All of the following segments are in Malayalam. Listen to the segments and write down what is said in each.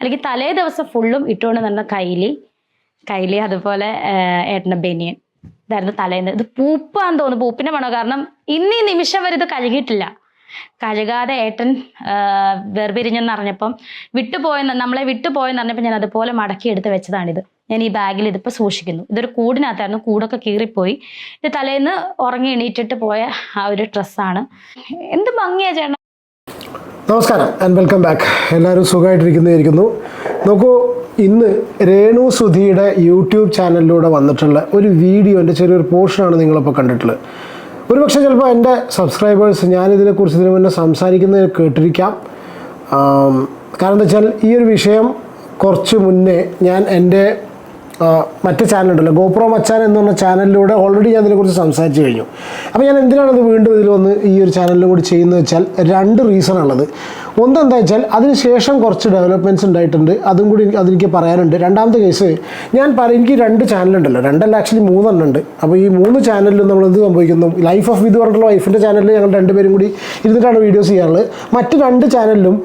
അല്ലെങ്കിൽ തലേ ദിവസം ഫുള്ളും ഇട്ടുകൊണ്ട് നടന്ന കൈലി കൈലി അതുപോലെ ഏട്ടന്റെ ബനിയൻ. ഇതായിരുന്നു തലേന്ന്. ഇത് പൂപ്പാന്ന് തോന്നുന്നു പൂപ്പിന്റെ മണോ? കാരണം ഇന്ന് നിമിഷം വരെ ഇത് കഴുകിയിട്ടില്ല. കഴുകാതെ ഏട്ടൻ വേർപിരിഞ്ഞെന്ന് അറിഞ്ഞപ്പം വിട്ടുപോയെന്ന് നമ്മളെ വിട്ടുപോയെന്ന് അറിഞ്ഞപ്പോൾ ഞാൻ അതുപോലെ മടക്കി എടുത്ത് വെച്ചതാണിത്. ഞാൻ ഈ ബാഗിൽ ഇതിപ്പോൾ സൂക്ഷിക്കുന്നു. ഇതൊരു കൂടിനകത്തായിരുന്നു കൂടൊക്കെ കീറിപ്പോയി. ഇത് തലേന്ന് ഉറങ്ങി എണീറ്റിട്ട് പോയ ആ ഒരു ഡ്രസ്സാണ് എന്ത് ഭംഗിയാ ചേട്ടൻ. നമസ്കാരം ആൻഡ് വെൽക്കം ബാക്ക് എല്ലാവരും സുഖമായിട്ടിരിക്കുന്നതായിരിക്കുന്നു. നോക്കൂ ഇന്ന് രേണു സുധിയുടെ യൂട്യൂബ് ചാനലിലൂടെ വന്നിട്ടുള്ള ഒരു വീഡിയോന്റെ ചെറിയൊരു പോർഷനാണ് നിങ്ങളിപ്പോൾ കണ്ടിട്ടുള്ളത്. ഒരുപക്ഷെ ചിലപ്പോൾ എന്റെ സബ്സ്ക്രൈബേഴ്സ് ഞാനിതിനെക്കുറിച്ച് ഇതിനു മുന്നേ സംസാരിക്കുന്നത് കേട്ടിരിക്കാം. കാരണം എന്താ വെച്ചാൽ ഈ ഒരു വിഷയം കുറച്ച് മുന്നേ ഞാൻ എന്റെ മറ്റ് ചാനലുണ്ടല്ലോ ഗോപ്രോ മച്ചാൻ എന്ന് പറഞ്ഞ ചാനലിലൂടെ ഓൾറെഡി ഞാൻ അതിനെക്കുറിച്ച് സംസാരിച്ചു കഴിഞ്ഞു. അപ്പോൾ ഞാൻ എന്തിനാണ് അത് വീണ്ടും ഇതിൽ വന്ന് ഈ ഒരു ചാനലിൽ കൂടി ചെയ്യുന്നത് വെച്ചാൽ രണ്ട് റീസൺ ഉള്ളത് ഒന്ന് എന്താ വെച്ചാൽ അതിനുശേഷം കുറച്ച് ഡെവലപ്മെന്റ്സ് ഉണ്ടായിട്ടുണ്ട്. അതും കൂടി അതെനിക്ക് പറയാനുണ്ട്. രണ്ടാമത്തെ കേസ് ഞാൻ പറ എനിക്ക് രണ്ട് ചാനലുണ്ടല്ലോ രണ്ടല്ല ആക്ച്വലി മൂന്നെണ്ണം ഉണ്ട്. അപ്പോൾ ഈ മൂന്ന് ചാനലിലും നമ്മൾ എന്ത് സംഭവിക്കുന്നു? ലൈഫ് ഓഫ് വിധു പറഞ്ഞിട്ടുള്ള വൈഫിന്റെ ചാനലിൽ ഞങ്ങൾ രണ്ടുപേരും കൂടി ഇരുന്നിട്ടാണ് വീഡിയോസ് ചെയ്യാറുള്ളത്. മറ്റ് രണ്ട് ചാനലിലും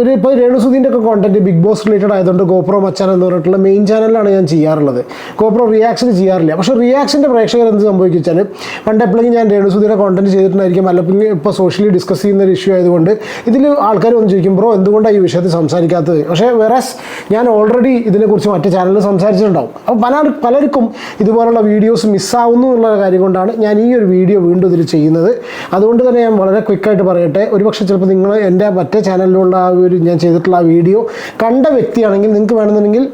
ഒരു ഇപ്പോൾ രേണുസുദീന്റെ ഒക്കെ കോണ്ടന്റ് ബിഗ് ബോസ് റിലേറ്റഡ് ആയതുകൊണ്ട് ഗോപ്രോ മച്ചാൻ എന്ന് പറഞ്ഞിട്ടുള്ള മെയിൻ ചാനലിലാണ് ഞാൻ ചെയ്യാറുള്ളത്. കോപ്രോ റിയാക്ഷൻ ചെയ്യാറില്ല. പക്ഷേ റിയാക്ഷന്റെ പ്രേക്ഷകർ എന്ത് സംഭവിക്കും വെച്ചാൽ പണ്ട് എപ്പോഴെങ്കിലും ഞാൻ രേണുസുദീന്റെ കോണ്ടന്റ് ചെയ്തിട്ടുണ്ടായിരിക്കും. അല്ലെങ്കിൽ ഇപ്പോൾ സോഷ്യലി ഡിസ്കസ് ചെയ്യുന്ന ഒരു ഇഷ്യൂ ആയതുകൊണ്ട് ഇതിൽ ആൾക്കാർ വന്ന് ചോദിക്കും ബ്രോ എന്തുകൊണ്ടാണ് ഈ വിഷയത്തിൽ സംസാരിക്കാത്തത്? പക്ഷേ വേറെ ഞാൻ ഓൾറെഡി ഇതിനെക്കുറിച്ച് മറ്റു ചാനലിൽ സംസാരിച്ചിട്ടുണ്ടാവും. അപ്പോൾ പല പലർക്കും ഇതുപോലുള്ള വീഡിയോസ് മിസ്സാവുന്നു എന്നുള്ള കാര്യം കൊണ്ടാണ് ഞാൻ ഈ ഒരു വീഡിയോ വീണ്ടും ഇതിൽ ചെയ്യുന്നത്. അതുകൊണ്ട് തന്നെ ഞാൻ വളരെ ക്വിക്കായിട്ട് പറയട്ടെ. ഒരുപക്ഷെ ചിലപ്പോൾ നിങ്ങൾ എന്റെ മറ്റേ ചാനലിലുള്ള ആ ഒരു ഞാൻ ചെയ്തിട്ടുള്ള ആ വീഡിയോ കണ്ട വ്യക്തിയാണെങ്കിൽ നിങ്ങൾക്ക് വേണമെന്നുണ്ടെങ്കിൽ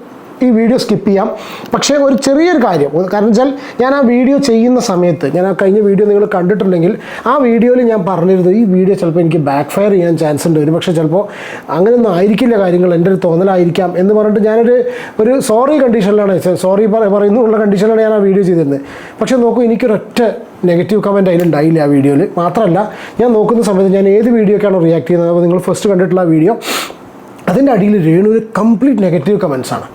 ഈ വീഡിയോ സ്കിപ്പ് ചെയ്യാം. പക്ഷേ ഒരു ചെറിയൊരു കാര്യം. കാരണം വെച്ചാൽ ഞാൻ ആ വീഡിയോ ചെയ്യുന്ന സമയത്ത് ഞാൻ ആ കഴിഞ്ഞ വീഡിയോ നിങ്ങൾ കണ്ടിട്ടുണ്ടെങ്കിൽ ആ വീഡിയോയിൽ ഞാൻ പറഞ്ഞിരുന്നത് ഈ വീഡിയോ ചിലപ്പോൾ എനിക്ക് ബാക്ക് ഫയർ ചെയ്യാൻ ചാൻസ് ഉണ്ട്. ഒരു പക്ഷേ ചിലപ്പോൾ അങ്ങനെയൊന്നും ആയിരിക്കില്ല കാര്യങ്ങൾ. എന്റെ ഒരു തോന്നലായിരിക്കാം എന്ന് പറഞ്ഞിട്ട് ഞാനൊരു ഒരു സോറി കണ്ടീഷനിലാണ് സോറി പറയുന്നുള്ള കണ്ടീഷനിലാണ് ഞാൻ ആ വീഡിയോ ചെയ്തിരുന്നത്. പക്ഷേ നോക്കൂ എനിക്കൊരൊറ്റ നെഗറ്റീവ് കമന്റ് അതിലുണ്ടായില്ല ആ വീഡിയോയിൽ മാത്രമല്ല ഞാൻ നോക്കുന്ന സമയത്ത് ഞാൻ ഏത് വീഡിയോക്കാണോ റിയാക്ട് ചെയ്യുന്നത്. അപ്പോൾ നിങ്ങൾ ഫസ്റ്റ് കണ്ടിട്ടുള്ള ആ വീഡിയോ അതിന്റെ അടിയിൽ രേണുവിന് കംപ്ലീറ്റ് നെഗറ്റീവ് കമൻസ് ആണ്.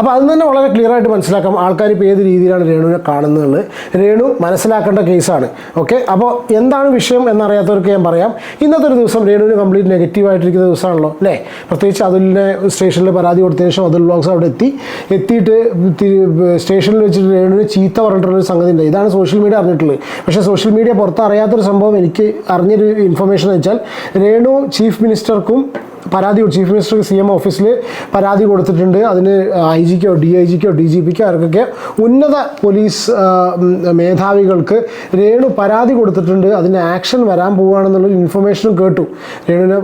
അപ്പോൾ അത് തന്നെ വളരെ ക്ലിയർ ആയിട്ട് മനസ്സിലാക്കാം ആൾക്കാർ ഇപ്പോൾ ഏത് രീതിയിലാണ് രേണുവിനെ കാണുന്നത് രേണു മനസ്സിലാക്കേണ്ട കേസാണ്. ഓക്കെ അപ്പോൾ എന്താണ് വിഷയം എന്നറിയാത്തവർക്ക് ഞാൻ പറയാം. ഇന്നത്തെ ഒരു ദിവസം രേണുവിന് കംപ്ലീറ്റ് നെഗറ്റീവ് ആയിട്ടിരിക്കുന്ന ദിവസമാണല്ലോ അല്ലേ? പ്രത്യേകിച്ച് അതുലിനെ സ്റ്റേഷനിൽ പരാതി കൊടുത്തതിന് ശേഷം അതുൽ ബ്ലോഗ്സ് അവിടെ എത്തി. എത്തിയിട്ട് സ്റ്റേഷനിൽ വെച്ചിട്ട് രേണുവിന് ചീത്ത പറഞ്ഞിട്ടുള്ളൊരു സംഗതി ഉണ്ട്. ഇതാണ് സോഷ്യൽ മീഡിയ അറിഞ്ഞിട്ടുള്ളത്. പക്ഷേ സോഷ്യൽ മീഡിയ പുറത്ത് അറിയാത്തൊരു സംഭവം എനിക്ക് അറിഞ്ഞൊരു ഇൻഫർമേഷൻ എന്ന് വെച്ചാൽ രേണു ചീഫ് മിനിസ്റ്റർക്കും പരാതി ചീഫ് മിനിസ്റ്റർ സി എം ഓഫീസിൽ പരാതി കൊടുത്തിട്ടുണ്ട്. അതിന് ഐ ജിക്കോ ഡി ഐ ജിക്കോ ഡി ജി പിക്കോ ആർക്കൊക്കെ ഉന്നത പോലീസ് മേധാവികൾക്ക് രേണു പരാതി കൊടുത്തിട്ടുണ്ട്. അതിന് ആക്ഷൻ വരാൻ പോവുകയാണെന്നുള്ളൊരു ഇൻഫർമേഷനും കേട്ടു. രേണുവിനെ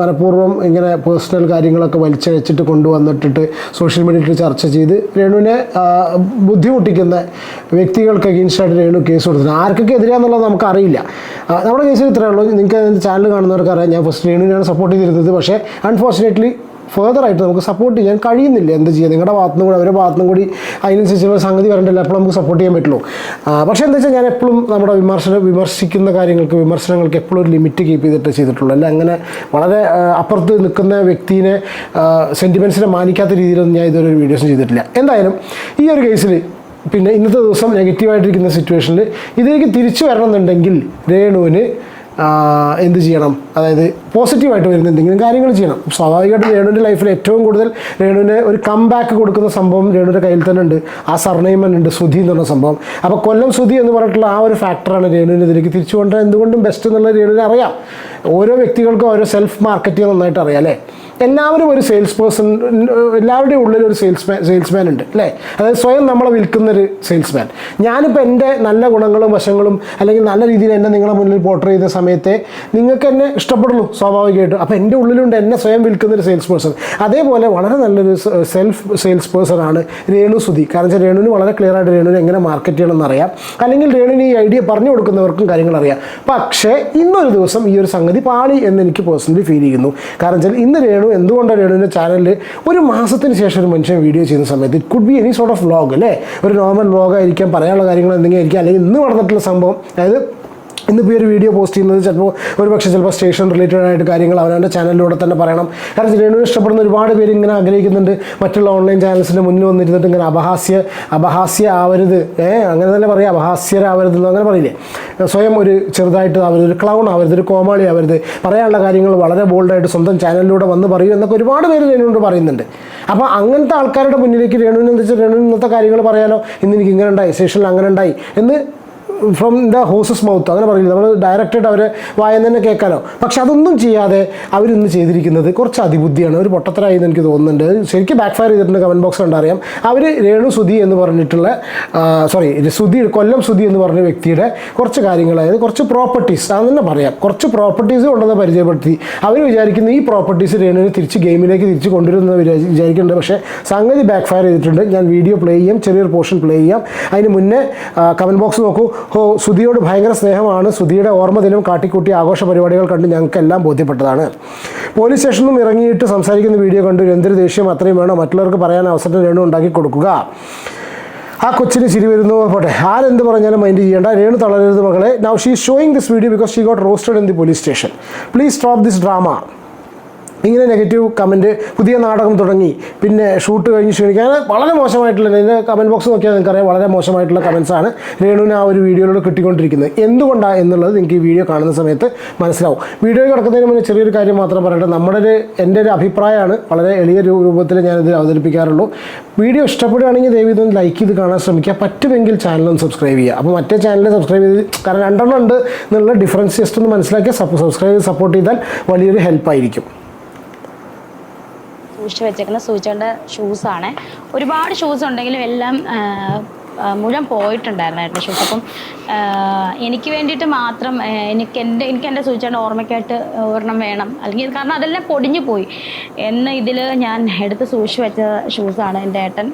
മനഃപൂർവം ഇങ്ങനെ പേഴ്സണൽ കാര്യങ്ങളൊക്കെ വലിച്ചഴിച്ചിട്ട് കൊണ്ടുവന്നിട്ടിട്ട് സോഷ്യൽ മീഡിയയിൽ ചർച്ച ചെയ്ത് രേണുവിനെ ബുദ്ധിമുട്ടിക്കുന്ന വ്യക്തികൾക്ക് അഗീൻസ്റ്റായിട്ട് രേണു കേസ് കൊടുത്തിട്ടുണ്ട്. ആർക്കൊക്കെ എതിരാന്നുള്ളത് നമുക്കറിയില്ല. നമ്മുടെ കേസിൽ ഇത്രയേ ഉള്ളൂ. നിങ്ങൾക്ക് ചാനൽ കാണുന്നവർക്ക് അറിയാം ഞാൻ ഫസ്റ്റ് രേണുവിനാണ് സപ്പോർട്ട് ചെയ്തിരുന്നത്. പക്ഷേ അൺഫോർച്ചുനേറ്റ്ലി ഫേർദർ ആയിട്ട് നമുക്ക് സപ്പോർട്ട് ചെയ്യാൻ കഴിയുന്നില്ല. എന്ത് ചെയ്യുക നിങ്ങളുടെ ഭാഗത്തു കൂടി അവരുടെ ഭാഗത്തുനിന്നും കൂടി അതിനനുസരിച്ചുള്ള സംഗതി വരണ്ടല്ലോ അപ്പോൾ നമുക്ക് സപ്പോർട്ട് ചെയ്യാൻ പറ്റുള്ളൂ. പക്ഷേ എന്താ വെച്ചാൽ ഞാൻ എപ്പോഴും നമ്മുടെ വിമർശനം വിമർശിക്കുന്ന കാര്യങ്ങൾക്ക് വിമർശനങ്ങൾക്ക് എപ്പോഴും ഒരു ലിമിറ്റ് കീപ്പ് ചെയ്തിട്ട് ചെയ്തിട്ടുള്ളൂ. അല്ല അങ്ങനെ വളരെ അപ്പുറത്ത് നിൽക്കുന്ന വ്യക്തിനെ സെന്റിമെൻസിനെ മാനിക്കാത്ത രീതിയിലൊന്നും ഞാൻ ഇതുവരെ ഒരു വീഡിയോസും ചെയ്തിട്ടില്ല. എന്തായാലും ഈ ഒരു കേസിൽ പിന്നെ ഇന്നത്തെ ദിവസം നെഗറ്റീവായിട്ടിരിക്കുന്ന സിറ്റുവേഷനിൽ ഇതിലേക്ക് തിരിച്ചു വരണമെന്നുണ്ടെങ്കിൽ രേണുവിന് എന്ത് ചെയ്യണം? അതായത് പോസിറ്റീവായിട്ട് വരുന്ന എന്തെങ്കിലും കാര്യങ്ങൾ ചെയ്യണം. സ്വാഭാവികമായിട്ടും രേണുവിന്റെ ലൈഫിൽ ഏറ്റവും കൂടുതൽ രേണുവിന് ഒരു കം ബാക്ക് കൊടുക്കുന്ന സംഭവം രേണുവിന്റെ കയ്യിൽ തന്നെ ഉണ്ട്. ആ സർനെയിമൻ ഉണ്ട് സുധി എന്ന് പറഞ്ഞ സംഭവം. അപ്പോൾ കൊല്ലം സുധി എന്ന് പറഞ്ഞിട്ടുള്ള ആ ഒരു ഫാക്ടറാണ് രേണുവിന് ഇതിലേക്ക് തിരിച്ചു എന്തുകൊണ്ടും ബെസ്റ്റ് എന്നുള്ള രേണുവിനെ അറിയാം. ഓരോ വ്യക്തികൾക്കും ഓരോ സെൽഫ് മാർക്കറ്റിംഗ് നന്നായിട്ട് അറിയാം അല്ലേ? എല്ലാവരും ഒരു സെയിൽസ് പേഴ്സൺ എല്ലാവരുടെയും ഉള്ളിൽ ഒരു സെയിൽസ്മാൻ സെയിൽസ്മാൻ ഉണ്ട് അല്ലേ? അതായത് സ്വയം നമ്മളെ വിൽക്കുന്നൊരു സെയിൽസ്മാൻ ഞാനിപ്പോൾ എന്റെ നല്ല ഗുണങ്ങളും വശങ്ങളും അല്ലെങ്കിൽ നല്ല രീതിയിൽ എന്നെ നിങ്ങളെ മുന്നിൽ പോർട്ടർ ചെയ്ത സമയത്തെ നിങ്ങൾക്ക് എന്നെ ഇഷ്ടപ്പെടുള്ളൂ സ്വാഭാവികമായിട്ടും. അപ്പോൾ എന്റെ ഉള്ളിലുണ്ട് എന്നെ സ്വയം വിൽക്കുന്നൊരു സെയിൽസ് പേഴ്സൺ അതേപോലെ വളരെ നല്ലൊരു സെൽഫ് സെയിൽസ് പേഴ്സൺ ആണ് രേണു സുധി. കാരണം വെച്ചാൽ രേണുവിന് വളരെ ക്ലിയർ ആയിട്ട് രേണുവിന് എങ്ങനെ മാർക്കറ്റ് ചെയ്യണമെന്ന് അറിയാം അല്ലെങ്കിൽ രേണുവിന് ഈ ഐഡിയ പറഞ്ഞു കൊടുക്കുന്നവർക്കും കാര്യങ്ങൾ അറിയാം. പക്ഷേ ഇന്നൊരു ദിവസം ഈ ഒരു സംഗതി പാളി എന്ന് എനിക്ക് പേഴ്സണലി ഫീൽ ചെയ്യുന്നു. കാരണം വെച്ചാൽ ഇന്ന് രേണു എന്തുകൊണ്ടാണ് രേണുവിന്റെ ചാനലിൽ ഒരു മാസത്തിന് ശേഷം ഒരു മനുഷ്യൻ വീഡിയോ ചെയ്യുന്ന സമയത്ത്? It could be any sort of vlog അല്ലേ? ഒരു നോർമൽ വ്ളോഗായിരിക്കാം പറയാനുള്ള കാര്യങ്ങൾ എന്തെങ്കിലും ആയിരിക്കാം അല്ലെങ്കിൽ ഇന്ന് നടന്നിട്ടുള്ള സംഭവം അതായത് ഇന്നിപ്പോൾ ഈ ഒരു വീഡിയോ പോസ്റ്റ് ചെയ്യുന്നത് ചിലപ്പോൾ ഒരു പക്ഷേ ചിലപ്പോൾ സ്റ്റേഷൻ റിലേറ്റഡ് ആയിട്ട് കാര്യങ്ങൾ അവനവന്റെ ചാനലിലൂടെ തന്നെ പറയണം. കാരണം ജനുവിനെ ഇഷ്ടപ്പെടുന്ന ഒരുപാട് പേര് ഇങ്ങനെ ആഗ്രഹിക്കുന്നുണ്ട്. മറ്റുള്ള ഓൺലൈൻ ചാനൽസിന്റെ മുന്നിൽ വന്നിരുന്നിട്ട് ഇങ്ങനെ അപഹാസ്യ അപഹാസ്യ ആവരുത് ഏ അങ്ങനെ തന്നെ പറയാം. അപഹാസ്യരാവരുത് എന്ന് അങ്ങനെ പറയില്ലേ? സ്വയം ഒരു ചെറുതായിട്ട് ആവരുത് ഒരു ക്ലൗൺ ആവരുത് ഒരു കോമാളി ആവരുത്. പറയാനുള്ള കാര്യങ്ങൾ വളരെ ബോൾഡായിട്ട് സ്വന്തം ചാനലിലൂടെ വന്ന് പറയൂ എന്നൊക്കെ ഒരുപാട് പേര് രേണുവിനോട് പറയുന്നുണ്ട്. അപ്പോൾ അങ്ങനത്തെ ആൾക്കാരുടെ മുന്നിലേക്ക് രേണുവിനെന്ന് വെച്ചാൽ രേണുവിന് ഇന്നത്തെ കാര്യങ്ങൾ പറയാലോ? ഇന്ന് എനിക്ക് ഇങ്ങനെ ഉണ്ടായി സ്റ്റേഷനിൽ അങ്ങനെ ഉണ്ടായി എന്ന് ഫ്രം ദ ഹോസസ് മൗത്ത് അങ്ങനെ പറയില്ല നമ്മൾ ഡയറക്റ്റായിട്ട് അവരെ വായന തന്നെ കേൾക്കാനോ പക്ഷെ അതൊന്നും ചെയ്യാതെ അവരിന്ന് ചെയ്തിരിക്കുന്നത് കുറച്ച് അതിബുദ്ധിയാണ്. ഒരു പൊട്ടത്തരായി എന്ന് എനിക്ക് തോന്നുന്നുണ്ട്. ശരിക്കും ബാക്ക് ഫയർ ചെയ്തിട്ടുണ്ട് കമന്റ് ബോക്സ് കണ്ടറിയാം അവർ രേണു സുധി എന്ന് പറഞ്ഞിട്ടുള്ള സോറി സുധി കൊല്ലം സുധി എന്ന് പറഞ്ഞ വ്യക്തിയുടെ കുറച്ച് കാര്യങ്ങൾ അതായത് കുറച്ച് പ്രോപ്പർട്ടീസ് അത് തന്നെ പറയാം. കുറച്ച് പ്രോപ്പർട്ടീസ് ഉണ്ടെന്ന് പരിചയപ്പെടുത്തി. അവർ വിചാരിക്കുന്ന ഈ പ്രോപ്പർട്ടീസ് രേണുവിനെ തിരിച്ച് ഗെയിമിലേക്ക് തിരിച്ച് കൊണ്ടുവരുമെന്ന് വിചാരി- വിചാരിക്കുന്നുണ്ട്. പക്ഷേ സംഗതി ബാക്ക് ഫയർ ചെയ്തിട്ടുണ്ട്. ഞാൻ വീഡിയോ പ്ലേ ചെയ്യാം. ചെറിയൊരു പോർഷൻ പ്ലേ ചെയ്യാം. അതിന് മുന്നേ കമന്റ് ബോക്സ് നോക്കൂ. ഹോ സുധിയോട് ഭയങ്കര സ്നേഹമാണ്. സുധിയുടെ ഓർമ്മ ദിനം കാട്ടിക്കൂട്ടി ആഘോഷ പരിപാടികൾ കണ്ട് ഞങ്ങൾക്കെല്ലാം ബോധ്യപ്പെട്ടതാണ്. പോലീസ് സ്റ്റേഷനിൽ നിന്നും ഇറങ്ങിയിട്ട് സംസാരിക്കുന്ന വീഡിയോ കണ്ട് എന്തൊരു ദേഷ്യം അത്രയും വേണം. മറ്റുള്ളവർക്ക് പറയാൻ അവസരം രേണു ഉണ്ടാക്കി കൊടുക്കുക. ആ കൊച്ചിന് ചിരി വരുന്നു. പോട്ടെ ആരെന്ത് പറഞ്ഞാലും മൈൻഡ് ചെയ്യേണ്ട. രേണു തളരരുത് മകളെ. Now she showing this video because she got roasted in the police station please stop this drama ഇങ്ങനെ നെഗറ്റീവ് കമന്റ് പുതിയ നാടകം തുടങ്ങി. പിന്നെ ഷൂട്ട് കഴിഞ്ഞ് ക്ഷണിക്കാൻ അങ്ങനെ വളരെ മോശമായിട്ടുള്ള ഇതിന്റെ കമന്റ് ബോക്സ് നോക്കിയാൽ നിങ്ങൾക്കറിയാം വളരെ മോശമായിട്ടുള്ള കമൻസാണ് രേണുവിന് ആ ഒരു വീഡിയോയിലൂടെ കിട്ടിക്കൊണ്ടിരിക്കുന്നത്. എന്തുകൊണ്ടാണ് എന്നുള്ളത് നിങ്ങൾക്ക് ഈ വീഡിയോ കാണുന്ന സമയത്ത് മനസ്സിലാവും. വീഡിയോ കിടക്കുന്നതിന് മുന്നേ ചെറിയൊരു കാര്യം മാത്രം പറയട്ടെ. നമ്മുടെ ഒരു എന്റെ ഒരു അഭിപ്രായമാണ്. വളരെ എളിയ രൂപത്തിൽ ഞാനിത് അവതരിപ്പിക്കാറുള്ളൂ. വീഡിയോ ഇഷ്ടപ്പെടുകയാണെങ്കിൽ ദയവ് ഇതൊന്ന് ലൈക്ക് ചെയ്ത് കാണാൻ ശ്രമിക്കുക. പറ്റുമെങ്കിൽ ചാനലൊന്ന് സബ്സ്ക്രൈബ് ചെയ്യുക. അപ്പോൾ മറ്റേ ചാനൽ സബ്സ്ക്രൈബ് ചെയ്ത് കാരണം രണ്ടെണ്ണം ഉണ്ട് എന്നുള്ള ഡിഫറൻസ് ജസ്റ്റ് ഒന്ന് മനസ്സിലാക്കി സബ്സ്ക്രൈബ് സപ്പോർട്ട് ചെയ്താൽ വലിയൊരു ഹെൽപ്പായിരിക്കും സൂക്ഷിച്ച് വെച്ചേക്കുന്ന സൂചിയുടെ ഷൂസാണ് ഒരുപാട് ഷൂസ് ഉണ്ടെങ്കിലും എല്ലാം മുഴുവൻ പോയിട്ടുണ്ടായിരുന്നു ഷൂസ് അപ്പം എനിക്ക് വേണ്ടിയിട്ട് മാത്രം എനിക്ക് എന്റെ എനിക്ക് എന്റെ സൂചിച്ചേണ്ട ഓർമ്മയ്ക്കായിട്ട് ഒരെണ്ണം വേണം. അല്ലെങ്കിൽ കാരണം അതെല്ലാം പൊടിഞ്ഞു പോയി. എന്ന് ഇതിൽ ഞാൻ എടുത്ത് സൂക്ഷിച്ച് വെച്ച ഷൂസാണ് എന്റെ ഏട്ടൻ.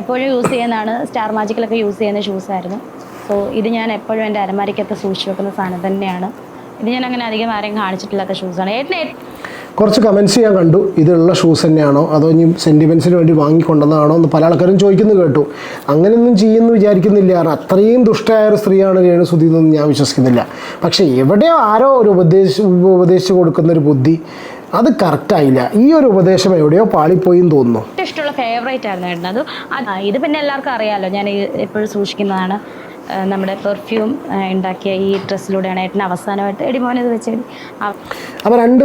എപ്പോഴും യൂസ് ചെയ്യുന്നതാണ് സ്റ്റാർ മാജിക്കിലൊക്കെ യൂസ് ചെയ്യുന്ന ഷൂസായിരുന്നു സോ ഇത് ഞാൻ എപ്പോഴും എന്റെ അലമാരിക്കകത്ത് സൂക്ഷിച്ച് വെക്കുന്ന സാധനം തന്നെയാണ്. ഇത് ഞാൻ അങ്ങനെ അധികം ആരെയും കാണിച്ചിട്ടില്ലാത്ത ഷൂസാണ് ഏട്ടൻ കുറച്ച് കമൻസ് ഞാൻ കണ്ടു. ഇതിലുള്ള ഷൂസ് തന്നെയാണോ? അതോ ഇനി സെന്റിമെൻസിന് വേണ്ടി വാങ്ങിക്കൊണ്ടതാണോ എന്ന് പല ആൾക്കാരും ചോദിക്കുന്നു കേട്ടു. അങ്ങനെയൊന്നും ചെയ്യുമെന്ന് വിചാരിക്കുന്നില്ല. കാരണം അത്രയും ദുഷ്ടയായ ഒരു സ്ത്രീയാണ് രേണു സുധി എന്നൊന്നും ഞാൻ വിശ്വസിക്കുന്നില്ല. പക്ഷേ എവിടെയോ ആരോ ഒരു ഉപദേശ ഉപദേശിച്ച് കൊടുക്കുന്ന ഒരു ബുദ്ധി. അത് കറക്റ്റായില്ല ഈ ഒരു ഉപദേശം എവിടെയോ പാളിപ്പോയി തോന്നുന്നു. ഏറ്റവും ഇഷ്ടമുള്ള ഫേവറേറ്റ് ആയിരുന്നു ഏട്ടൻ അത് ഇത് പിന്നെ എല്ലാവർക്കും അറിയാമല്ലോ ഞാൻ എപ്പോഴും സൂക്ഷിക്കുന്നതാണ്. നമ്മുടെ പെർഫ്യൂം ഉണ്ടാക്കിയ ഈ ഡ്രസ്സിലൂടെയാണ് ഏട്ടൻ അവസാനമായിട്ട് എടിമോനത് വെച്ചേ അപ്പം അപ്പോൾ രണ്ട്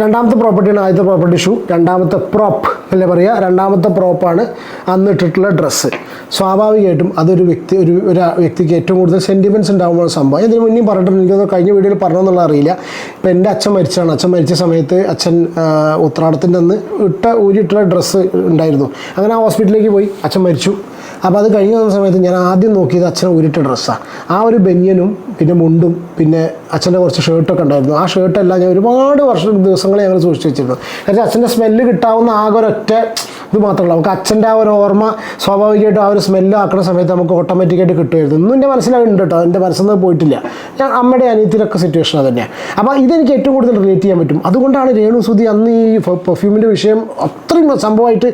രണ്ടാമത്തെ പ്രോപ്പർട്ടിയാണ് ആദ്യത്തെ പ്രോപ്പർട്ടി ഷൂ രണ്ടാമത്തെ പ്രോപ്പ് അല്ലേ പറയുക? രണ്ടാമത്തെ പ്രോപ്പാണ് അന്ന് ഇട്ടിട്ടുള്ള ഡ്രസ്സ് സ്വാഭാവികമായിട്ടും അതൊരു വ്യക്തി ഒരു ഒരു വ്യക്തിക്ക് ഏറ്റവും കൂടുതൽ സെന്റിമെന്റ്സ് ഉണ്ടാകുമ്പോൾ സംഭവം. ഇതിന് മുന്നേ പറഞ്ഞിട്ടുണ്ട്. എനിക്കത് കഴിഞ്ഞ വീഡിയോയിൽ പറഞ്ഞെന്നുള്ള അറിയില്ല. ഇപ്പം എന്റെ അച്ഛൻ മരിച്ചാണ് അച്ഛൻ മരിച്ച സമയത്ത് അച്ഛൻ ഉത്രാടത്തിന്റെ അന്ന് ഇട്ട ഊരിയിട്ടുള്ള ഡ്രസ്സ് ഉണ്ടായിരുന്നു. അങ്ങനെ ആ ഹോസ്പിറ്റലിലേക്ക് പോയി. അച്ഛൻ മരിച്ചു. അപ്പോൾ അത് കഴിഞ്ഞ സമയത്ത് ഞാൻ ആദ്യം നോക്കിയത് അച്ഛനെ ഊരിട്ട ഡ്രസ്സാണ് ആ ഒരു ബനിയനും പിന്നെ മുണ്ടും പിന്നെ അച്ഛന്റെ കുറച്ച് ഷർട്ടൊക്കെ ഉണ്ടായിരുന്നു. ആ ഷർട്ടെല്ലാം ഞാൻ ഒരുപാട് വർഷം ദിവസങ്ങൾ ഞങ്ങൾ സൂക്ഷിച്ച് വെച്ചിരുന്നു. കാരണം അച്ഛന്റെ സ്മെല്ല് കിട്ടാവുന്ന ആകെ ഒരൊറ്റ ഇത് മാത്രമല്ല നമുക്ക് അച്ഛന്റെ ആ ഒരു ഓർമ്മ സ്വാഭാവികമായിട്ടും ആ ഒരു സ്മെല്ല് ആക്കുന്ന സമയത്ത് നമുക്ക് ഓട്ടോമാറ്റിക്കായിട്ട് കിട്ടുമായിരുന്നു. ഇന്നും എന്റെ മനസ്സിലായിട്ടുണ്ട് കേട്ടോ എന്റെ മനസ്സിൽ നിന്ന് പോയിട്ടില്ല. ഞാൻ അമ്മയുടെ അനിയത്തിലൊക്കെ സിറ്റുവേഷൻ അത് തന്നെയാണ് അപ്പോൾ ഇതെനിക്ക് ഏറ്റവും കൂടുതൽ റിലേറ്റ് ചെയ്യാൻ പറ്റും. അതുകൊണ്ടാണ് രേണു സുധി അന്ന് ഈ പെർഫ്യൂമിന്റെ വിഷയം അത്രയും സംഭവമായിട്ട്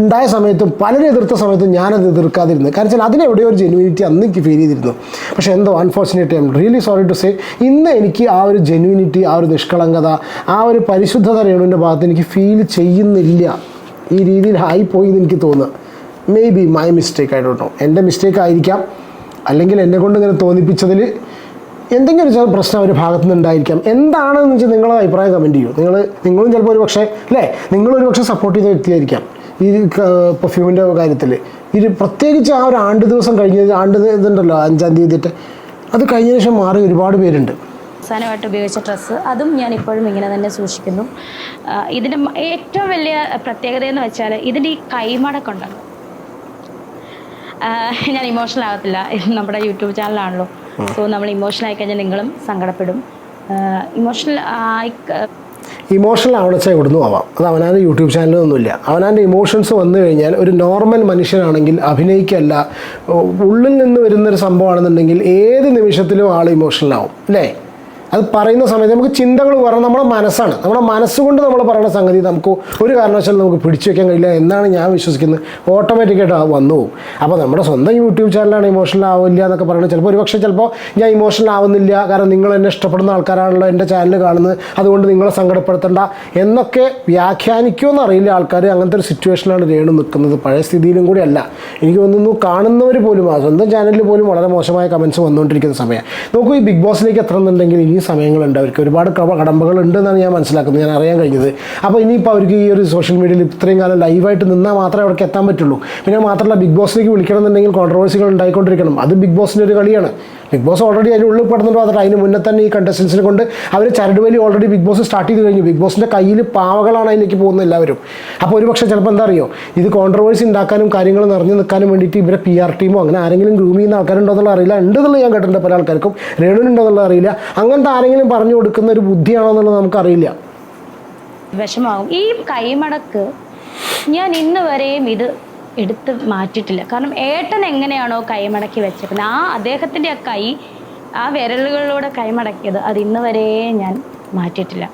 ഉണ്ടായ സമയത്തും പലരും എതിർത്ത സമയത്തും ഞാനത് എതിർക്കാതിരുന്നു കാരണം വെച്ചാൽ അതിനെവിടെയോ ഒരു ജെനുവിനിറ്റി അന്ന് എനിക്ക് ഫീൽ ചെയ്തിരുന്നു. പക്ഷേ എന്തോ unfortunate I'm really sorry to say ഇന്ന് എനിക്ക് ആ ഒരു ജെന്യൂനിറ്റി ആ ഒരു നിഷ്കളങ്കത ആ ഒരു പരിശുദ്ധത രേണുവിന്റെ ഭാഗത്ത് എനിക്ക് ഫീൽ ചെയ്യുന്നില്ല. ഈ രീതിയിൽ ഹായി എന്ന് എനിക്ക് തോന്നുക മേ ബി മൈ മിസ്റ്റേക്ക് ആയിട്ടോ എന്റെ മിസ്റ്റേക്ക് ആയിരിക്കാം. അല്ലെങ്കിൽ എന്നെ കൊണ്ട് ഇങ്ങനെ തോന്നിപ്പിച്ചതിൽ എന്തെങ്കിലും ഒരു ചെറിയ പ്രശ്നം ഒരു ഭാഗത്തു നിന്നുണ്ടായിരിക്കാം എന്താണെന്ന് വെച്ചാൽ നിങ്ങളുടെ അഭിപ്രായം കമന്റ് ചെയ്യൂ. നിങ്ങൾ നിങ്ങളും ചിലപ്പോൾ ഒരു പക്ഷേ അല്ലേ? നിങ്ങളൊരു പക്ഷേ സപ്പോർട്ട് ചെയ്ത വ്യക്തിയായിരിക്കാം. ഈ പെർഫ്യൂമിന്റെ കാര്യത്തിൽ. ഇത് പ്രത്യേകിച്ച് ആ ഒരു ആണ്ട് ദിവസം കഴിഞ്ഞ ആണ്ട് ഇതുണ്ടല്ലോ അഞ്ചാം തീയതിയിട്ട് അത് കഴിഞ്ഞ ശേഷം മാറി ഒരുപാട് പേരുണ്ട്. അവസാനമായിട്ട് ഉപയോഗിച്ച ഡ്രസ്സ്. അതും ഞാൻ ഇപ്പോഴും ഇങ്ങനെ തന്നെ സൂക്ഷിക്കുന്നു. ഇതിന്റെ ഏറ്റവും വലിയ പ്രത്യേകത എന്ന് വെച്ചാൽ ഇതിന്റെ ഈ കൈമടക്കുണ്ടല്ലോ ഞാൻ ഇമോഷണൽ ആകത്തില്ല. നമ്മുടെ യൂട്യൂബ് ചാനലാണല്ലോ സോ നമ്മൾ ഇമോഷണൽ ആയി കഴിഞ്ഞാൽ നിങ്ങളും സങ്കടപ്പെടും. ഇമോഷണൽ ആയി ഇമോഷണൽ ആവണച്ചാൽ ഇവിടുന്ന് ആവാം. അത് അവനാന്റെ യൂട്യൂബ് ചാനലൊന്നുമില്ല അവനാന്റെ ഇമോഷൻസ് വന്നു കഴിഞ്ഞാൽ ഒരു നോർമൽ മനുഷ്യനാണെങ്കിൽ അഭിനയിക്കല്ല ഉള്ളിൽ നിന്ന് വരുന്നൊരു സംഭവമാണെന്നുണ്ടെങ്കിൽ ഏത് നിമിഷത്തിലും ആൾ ഇമോഷണൽ ആവും അല്ലേ? അത് പറയുന്ന സമയത്ത് നമുക്ക് ചിന്തകൾ പറഞ്ഞാൽ നമ്മുടെ മനസ്സാണ്. നമ്മുടെ മനസ്സുകൊണ്ട് നമ്മൾ പറയുന്ന സംഗതി നമുക്ക് ഒരു കാരണവശാലും നമുക്ക് പിടിച്ചു വെക്കാൻ കഴിയില്ല എന്നാണ് ഞാൻ വിശ്വസിക്കുന്നത്. ഓട്ടോമാറ്റിക്കായിട്ട് വന്നു പോകും അപ്പോൾ നമ്മുടെ സ്വന്തം യൂട്യൂബ് ചാനലാണ് ഇമോഷണൽ ആവില്ല എന്നൊക്കെ പറയുന്നത്. ചിലപ്പോൾ ഒരുപക്ഷെ ചിലപ്പോൾ ഞാൻ ഇമോഷണൽ ആവുന്നില്ല. കാരണം നിങ്ങൾ എന്നെ ഇഷ്ടപ്പെടുന്ന ആൾക്കാരാണല്ലോ എന്റെ ചാനൽ കാണുന്നത്. അതുകൊണ്ട് നിങ്ങളെ സങ്കടപ്പെടുത്തണ്ട എന്നൊക്കെ വ്യാഖ്യാനിക്കുമെന്ന് അറിയില്ല ആൾക്കാർ അങ്ങനത്തെ ഒരു സിറ്റുവേഷനിലാണ് രേണു നിൽക്കുന്നത്. പഴയ സ്ഥിതിയിലും കൂടി അല്ല. എനിക്ക് തോന്നുന്നു കാണുന്നവർ പോലും സ്വന്തം ചാനലിൽ പോലും വളരെ മോശമായ കമൻസ് വന്നുകൊണ്ടിരിക്കുന്ന സമയം. നോക്കൂ ഈ ബിഗ് ബോസിലേക്ക് എത്തണമെന്നുണ്ടെങ്കിൽ ഇനിയും സമയങ്ങളുണ്ട്. അവർക്ക് ഒരുപാട് കട- കടമ്പകൾ ഉണ്ടെന്നാണ് ഞാൻ മനസ്സിലാക്കുന്നത്. ഞാൻ അറിയാൻ കഴിഞ്ഞത്. അപ്പോൾ ഇനിയിപ്പോൾ അവർക്ക് ഈ ഒരു സോഷ്യൽ മീഡിയയിൽ ഇത്രയും കാലം ലൈവായിട്ട് നിന്നാൽ മാത്രമേ അവർക്ക് എത്താൻ പറ്റുള്ളൂ. പിന്നെ മാത്രമല്ല ബിഗ് ബോസിലേക്ക് വിളിക്കണമെന്നുണ്ടെങ്കിൽ കോൺട്രവേഴ്സികൾ ഉണ്ടായിക്കൊണ്ടിരിക്കണം. അത് ബിഗ് ബോസിന്റെ ഒരു കളിയാണ്. ബിഗ് ബോസ് ഓൾറെഡി അതിന് ഉള്ളിൽ പെടുന്നുണ്ട് മാത്രമല്ല അതിന് മുന്നേ തന്നെ ഈ കണ്ടസ്റ്റൻസിനെ കൊണ്ട് അവർ ചരടുവലി ഓൾറെഡി ബിഗ് ബോസ് സ്റ്റാർട്ട് ചെയ്ത് കഴിഞ്ഞു. ബിഗ് ബോസിന്റെ കയ്യിൽ പാവകളാണ് അതിലേക്ക് പോകുന്ന എല്ലാവരും. അപ്പോൾ ഒരു പക്ഷേ ചിലപ്പോൾ എന്താ അറിയോ? ഇത് കോൺട്രവേഴ്സി ഉണ്ടാക്കാനും കാര്യങ്ങൾ നിറഞ്ഞു നിൽക്കാനും വേണ്ടിയിട്ട് ഇവരെ പി ആർ ടീമോ അങ്ങനെ ആരെങ്കിലും ഗ്രൂം ചെയ്യുന്ന ആൾക്കാരുണ്ടോ എന്നുള്ള അറിയില്ല. ഉണ്ടെന്നുള്ള ഞാൻ കേട്ടിട്ടുണ്ട് പല ആൾക്കാർക്കും. രേണുനുണ്ടോ എന്നുള്ള അറിയില്ല. അങ്ങനത്തെ ആരെങ്കിലും പറഞ്ഞു കൊടുക്കുന്ന ഒരു ബുദ്ധിയാണോ എന്നുള്ളത് നമുക്കറിയില്ല. വിഷമാകും ഈ കൈമടക്ക് ഞാൻ ഇന്ന് വരെയും ഇത് എടുത്ത് മാറ്റിയിട്ടില്ല. കാരണം ഏട്ടൻ എങ്ങനെയാണോ കൈമടക്കി വെച്ചേക്കുന്നത്. ആ അദ്ദേഹത്തിന്റെ ആ കൈ ആ വിരലുകളിലൂടെ കൈമടക്കിയത് അത് ഇന്ന് വരെ ഞാൻ മാറ്റിയിട്ടില്ല.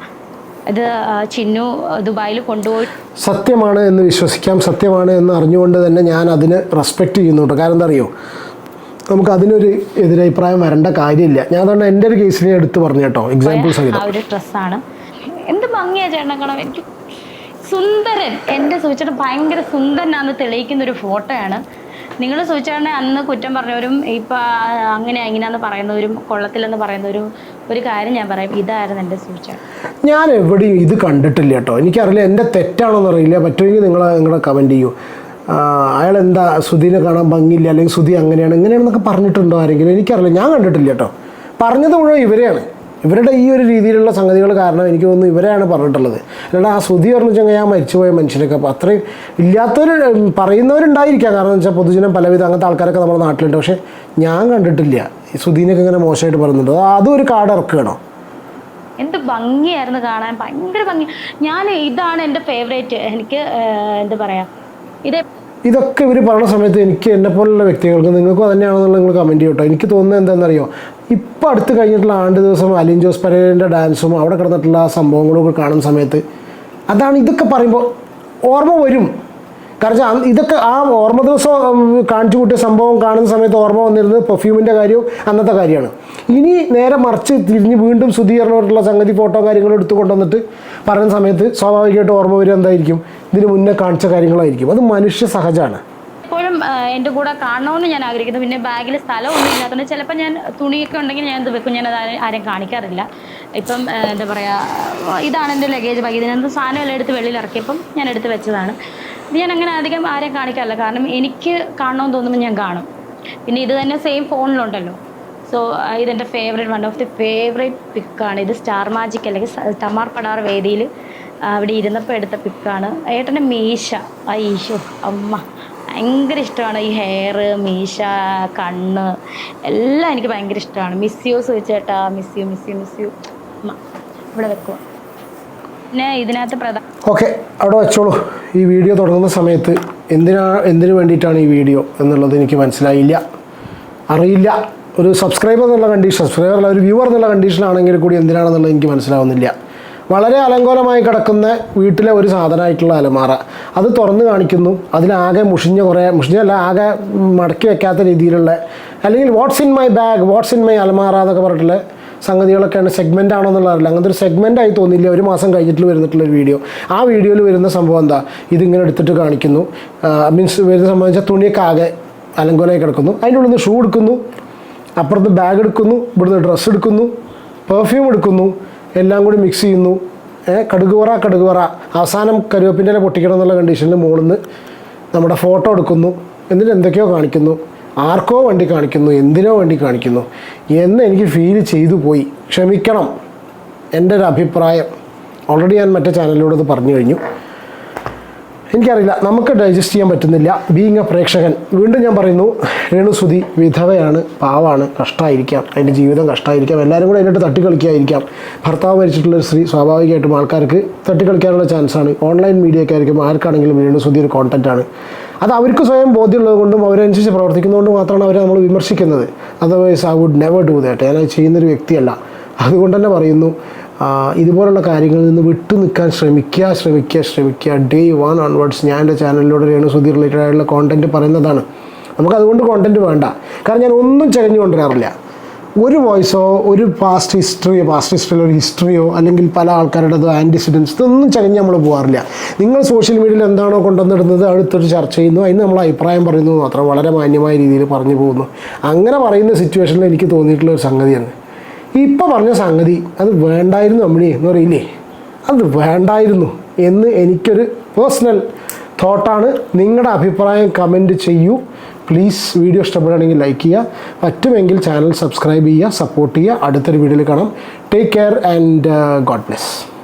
ഇത് ചിന്നു ദുബായിൽ കൊണ്ടുപോയി സത്യമാണ് എന്ന് വിശ്വസിക്കാം. സത്യമാണ് എന്ന് അറിഞ്ഞുകൊണ്ട് തന്നെ ഞാൻ അതിന് റെസ്പെക്റ്റ് ചെയ്യുന്നുണ്ട്. കാരണം എന്താ അറിയോ? നമുക്ക് അതിനൊരു എതിരഭിപ്രായം വരേണ്ട കാര്യമില്ല. ഞാൻ അതുകൊണ്ട് എന്റെ ഒരു കേസിനെ എടുത്ത് പറഞ്ഞു കേട്ടോ എക്സാമ്പിൾ സഹിതം. ഒരു ഡ്രസ്സാണ്. എന്ത് ഭംഗിയാ ചേട്ടൻ എനിക്ക് സുന്ദരൻ എന്റെ സൂചന ഭയങ്കര സുന്ദരനാന്ന് തെളിയിക്കുന്ന ഒരു ഫോട്ടോയാണ്. നിങ്ങൾ സൂചിച്ചാണ് അന്ന് കുറ്റം പറഞ്ഞവരും ഇപ്പം അങ്ങനെ ഇങ്ങനെയാന്ന് പറയുന്നവരും കൊള്ളത്തില്ലെന്ന് പറയുന്നവരും ഒരു കാര്യം ഞാൻ പറയും. ഇതായിരുന്നു എന്റെ സൂചന ഞാൻ എവിടെയും ഇത് കണ്ടിട്ടില്ല കേട്ടോ. എനിക്കറിയില്ല എന്റെ തെറ്റാണോന്ന് അറിയില്ല. പറ്റുമെങ്കിൽ നിങ്ങൾ നിങ്ങളുടെ കമന്റ് ചെയ്യൂ. അയാൾ എന്താ സുധീനെ കാണാൻ ഭംഗിയില്ല അല്ലെങ്കിൽ സുധി അങ്ങനെയാണ് ഇങ്ങനെയാണെന്നൊക്കെ പറഞ്ഞിട്ടുണ്ടോ ആരെങ്കിലും? എനിക്കറിയില്ല ഞാൻ കണ്ടിട്ടില്ല കേട്ടോ. പറഞ്ഞത് മുഴുവൻ ഇവരെയാണ്. ഇവരുടെ ഈ ഒരു രീതിയിലുള്ള സംഗതികൾ കാരണം എനിക്ക് തോന്നുന്നു ഇവരെയാണ് പറഞ്ഞിട്ടുള്ളത്. അല്ലാണ്ട് ആ സുധി പറഞ്ഞു വെച്ചാൽ ഞാൻ മരിച്ചുപോയ മനുഷ്യനൊക്കെ. അപ്പോൾ അത്രയും ഇല്ലാത്തവർ പറയുന്നവരുണ്ടായിരിക്കാം. കാരണം എന്ന് വെച്ചാൽ പൊതുജനം പലവിധ അങ്ങനത്തെ ആൾക്കാരൊക്കെ നമ്മുടെ നാട്ടിലുണ്ട്. പക്ഷേ ഞാൻ കണ്ടിട്ടില്ല. ഈ സുധീനൊക്കെ ഇങ്ങനെ മോശമായിട്ട് പറയുന്നുണ്ട്. അതും ഒരു കാർഡ് ഇറക്കുകയാണോ? എന്ത് ഭംഗിയായിരുന്നു കാണാൻ. ഭയങ്കര ഭംഗി. ഞാൻ ഇതാണ് എന്റെ ഫേവറേറ്റ് എനിക്ക് എന്താ പറയുക ഇത് ഇതൊക്കെ ഇവർ പറഞ്ഞ സമയത്ത് എനിക്ക് എന്നെ പോലുള്ള വ്യക്തികൾക്ക് നിങ്ങൾക്കും തന്നെയാണെന്നുള്ള നിങ്ങൾ കമന്റ് ചെയ്യട്ടോ എനിക്ക് തോന്നുന്നത് എന്താണെന്നറിയോ? ഇപ്പം അടുത്ത് കഴിഞ്ഞിട്ടുള്ള ആണ്ട് ദിവസം അലിൻ ജോസ് പരേലിന്റെ ഡാൻസും അവിടെ കിടന്നിട്ടുള്ള ആ സംഭവങ്ങളും ഒക്കെ കാണുന്ന സമയത്ത് അതാണ് ഇതൊക്കെ പറയുമ്പോൾ ഓർമ്മ വരും. കാരണം ഇതൊക്കെ ആ ഓർമ്മ ദിവസം കാണിച്ചു കൂട്ടിയ സംഭവം കാണുന്ന സമയത്ത് ഓർമ്മ വന്നിരുന്നത് പെർഫ്യൂമിന്റെ കാര്യവും അന്നത്തെ കാര്യമാണ്. ഇനി നേരെ മറിച്ച് തിരിഞ്ഞ് വീണ്ടും ശുദ്ധീകരണമായിട്ടുള്ള സംഗതി ഫോട്ടോ കാര്യങ്ങളും എടുത്തു കൊണ്ടുവന്നിട്ട് പറയുന്ന സമയത്ത് സ്വാഭാവികമായിട്ട് ഓർമ്മ വരും എന്തായിരിക്കും? ഇതിന് മുന്നേ കാണിച്ച കാര്യങ്ങളായിരിക്കും. അത് മനുഷ്യ സഹജമാണ് എപ്പോഴും എന്റെ കൂടെ കാണണമെന്ന് ഞാൻ ആഗ്രഹിക്കുന്നു. പിന്നെ ബാഗിൽ സ്ഥലമൊന്നും ഇല്ലാത്തതുകൊണ്ട് ചിലപ്പോൾ ഞാൻ തുണിയൊക്കെ ഉണ്ടെങ്കിൽ ഞാൻ ഇത് വെക്കും. ഞാൻ അത് ആരെ- കാണിക്കാറില്ല. ഇപ്പം എന്താ പറയുക ഇതാണ് എന്റെ ലഗേജ് ബാഗ് ഇതിനകത്ത് സാധനമെല്ലാം എടുത്ത് വെളിയിൽ ഇറക്കിയപ്പം ഞാൻ എടുത്ത് വെച്ചതാണ്. ഇത് ഞാൻ അങ്ങനെ അധികം ആരെയും കാണിക്കാറില്ല. കാരണം എനിക്ക് കാണണമെന്ന് തോന്നുമ്പോൾ ഞാൻ കാണും. പിന്നെ ഇത് തന്നെ സെയിം ഫോണിലുണ്ടല്ലോ സോ ഇതെന്റെ favourite one of the favourite പിക്കാണ് ഇത് സ്റ്റാർ മാജിക് അല്ലെങ്കിൽ തമാർ പടാർ വേദിയിൽ അവിടെ ഇരുന്നപ്പോൾ എടുത്ത പിക്കാണ് ഏട്ടന്റെ മീശ. അയ്യോ അമ്മ. ഭയങ്കര ഇഷ്ടമാണ് ഈ ഹെയർ മീശ കണ്ണ്. എല്ലാം എനിക്ക് ഭയങ്കര ഇഷ്ടമാണ്. Miss you ചോദിച്ചേട്ടാ miss you miss you miss you അമ്മ ഇവിടെ വെക്കുക പിന്നെ ഇതിനകത്ത് പ്രധാന ഓക്കെ അവിടെ വെച്ചോളൂ. ഈ വീഡിയോ തുടങ്ങുന്ന സമയത്ത് എന്തിനാ എന്തിനു വേണ്ടിയിട്ടാണ് ഈ വീഡിയോ എന്നുള്ളത് എനിക്ക് മനസ്സിലായില്ല. അറിയില്ല. ഒരു സബ്സ്ക്രൈബർ എന്നുള്ള കണ്ടീഷൻ സബ്സ്ക്രൈബർ അല്ല ഒരു വ്യൂവർ എന്നുള്ള കണ്ടീഷനാണെങ്കിൽ കൂടി എന്തിനാണെന്നുള്ളത് എനിക്ക് മനസ്സിലാവുന്നില്ല. വളരെ അലങ്കോലമായി കിടക്കുന്ന വീട്ടിലെ ഒരു സാധനമായിട്ടുള്ള അലമാറ. അത് തുറന്നു കാണിക്കുന്നു. അതിലാകെ മുഷിഞ്ഞ കുറേ മുഷിഞ്ഞല്ല ആകെ മടക്കി വെക്കാത്ത രീതിയിലുള്ള അല്ലെങ്കിൽ what's in my bag what's in my അലമാറ എന്നൊക്കെ പറഞ്ഞിട്ടുള്ള സംഗതികളൊക്കെയാണ് സെഗ്മെന്റ് ആണോ എന്നുള്ള അറിയില്ല. അങ്ങനത്തെ ഒരു സെഗ്മെന്റ് ആയി തോന്നില്ല ഒരു മാസം കഴിഞ്ഞിട്ട് വരുന്നിട്ടുള്ള ഒരു വീഡിയോ ആ വീഡിയോയിൽ വരുന്ന സംഭവം എന്താ? ഇതിങ്ങനെ എടുത്തിട്ട് കാണിക്കുന്നു. മീൻസ് വരുന്ന സംബന്ധിച്ച തുണിയൊക്കെ ആകെ അലങ്കോലമായി കിടക്കുന്നു. അതിന്റെ ഉള്ളിൽ നിന്ന് ഷൂ എടുക്കുന്നു. അപ്പുറത്ത് ബാഗ് എടുക്കുന്നു. ഇവിടുന്ന് ഡ്രസ്സ് എടുക്കുന്നു. പെർഫ്യൂം എടുക്കുന്നു. എല്ലാം കൂടി മിക്സ് ചെയ്യുന്നു. കടുകുവറ കടുകുവറ. അവസാനം കരുവേപ്പിന്റെ ഇല പൊട്ടിക്കണം എന്നുള്ള കണ്ടീഷനിൽ മുകളിൽ നിന്ന് നമ്മുടെ ഫോട്ടോ എടുക്കുന്നു. എന്നിട്ട് എന്തൊക്കെയോ കാണിക്കുന്നു. ആർക്കോ വണ്ടി കാണിക്കുന്നു എന്തിനോ വേണ്ടി കാണിക്കുന്നു. എന്ന് എനിക്ക് ഫീൽ ചെയ്തു പോയി. ക്ഷമിക്കണം. എന്റെ ഒരു അഭിപ്രായം. ഓൾറെഡി ഞാൻ മറ്റേ ചാനലിലൂടെ അത് പറഞ്ഞു കഴിഞ്ഞു. എനിക്കറിയില്ല നമുക്ക് ഡൈജസ്റ്റ് ചെയ്യാൻ പറ്റുന്നില്ല. ബീങ് എ പ്രേക്ഷകൻ. വീണ്ടും ഞാൻ പറയുന്നു രേണുസുതി വിധവയാണ് പാവാണ് കഷ്ടമായിരിക്കാം അതിന്റെ ജീവിതം കഷ്ടമായിരിക്കാം എല്ലാവരും കൂടെ അതിനായിട്ട് തട്ടിക്കളിക്കായിരിക്കാം. ഭർത്താവ് മരിച്ചിട്ടുള്ള സ്ത്രീ സ്വാഭാവികമായിട്ടും ആൾക്കാർക്ക് തട്ടിക്കളിക്കാനുള്ള ചാൻസാണ് ഓൺലൈൻ മീഡിയയൊക്കെ ആയിരിക്കും ആർക്കാണെങ്കിലും രേണുസുതി ഒരു കോണ്ടന്റാണ് അത് അവർക്ക് സ്വയം ബോധ്യമുള്ളത് കൊണ്ടും അവരനുസരിച്ച് പ്രവർത്തിക്കുന്നതുകൊണ്ട് മാത്രമാണ് അവരെ നമ്മൾ വിമർശിക്കുന്നത്. Otherwise I would never do that ഞാൻ അത് ചെയ്യുന്നൊരു വ്യക്തിയല്ല. അതുകൊണ്ട് തന്നെ പറയുന്നു ഇതുപോലുള്ള കാര്യങ്ങളിൽ നിന്ന് വിട്ടു നിൽക്കാൻ ശ്രമിക്കുക ശ്രമിക്കുക ശ്രമിക്കുക. ഡേ വൺ ഓൺവേർഡ്സ് ഞാൻ എന്റെ ചാനലിലൂടെ രേണു സുധീർ റിലേറ്റഡ് ആയിട്ടുള്ള കോണ്ടന്റ് പറയുന്നതാണ്. നമുക്ക് അതുകൊണ്ട് കോണ്ടന്റ് വേണ്ട. കാരണം ഞാൻ ഒന്നും ചകഞ്ഞു കൊണ്ടുവരാറില്ല. ഒരു വോയിസോ ഒരു പാസ്റ്റ് ഹിസ്റ്ററിയോ പാസ്റ്റ് ഹിസ്റ്ററിയിലോ ഒരു ഹിസ്റ്ററിയോ അല്ലെങ്കിൽ പല ആൾക്കാരുടേതോ ആന്റിസിഡൻസ് ഇതൊന്നും ചകഞ്ഞ് നമ്മൾ പോകാറില്ല നിങ്ങൾ സോഷ്യൽ മീഡിയയിൽ എന്താണോ കൊണ്ടുവന്നിടുന്നത് അടുത്തൊരു ചർച്ച ചെയ്യുന്നു. അതിന് നമ്മൾ അഭിപ്രായം പറയുന്നു. മാത്രം വളരെ മാന്യമായ രീതിയിൽ പറഞ്ഞു പോകുന്നു. അങ്ങനെ പറയുന്ന സിറ്റുവേഷനിൽ എനിക്ക് തോന്നിയിട്ടുള്ള ഒരു സംഗതിയാണ്. ഇപ്പോൾ പറഞ്ഞ സംഗതി അത് വേണ്ടായിരുന്നു അമ്മിണി എന്ന് പറയില്ലേ? അത് വേണ്ടായിരുന്നു എന്ന് എനിക്കൊരു പേഴ്സണൽ തോട്ടാണ് നിങ്ങളുടെ അഭിപ്രായം കമന്റ് ചെയ്യൂ. പ്ലീസ് വീഡിയോ ഇഷ്ടപ്പെടുകയാണെങ്കിൽ ലൈക്ക് ചെയ്യുക. പറ്റുമെങ്കിൽ ചാനൽ സബ്സ്ക്രൈബ് ചെയ്യുക സപ്പോർട്ട് ചെയ്യുക. അടുത്തൊരു വീഡിയോയിൽ കാണാം. Take care and God bless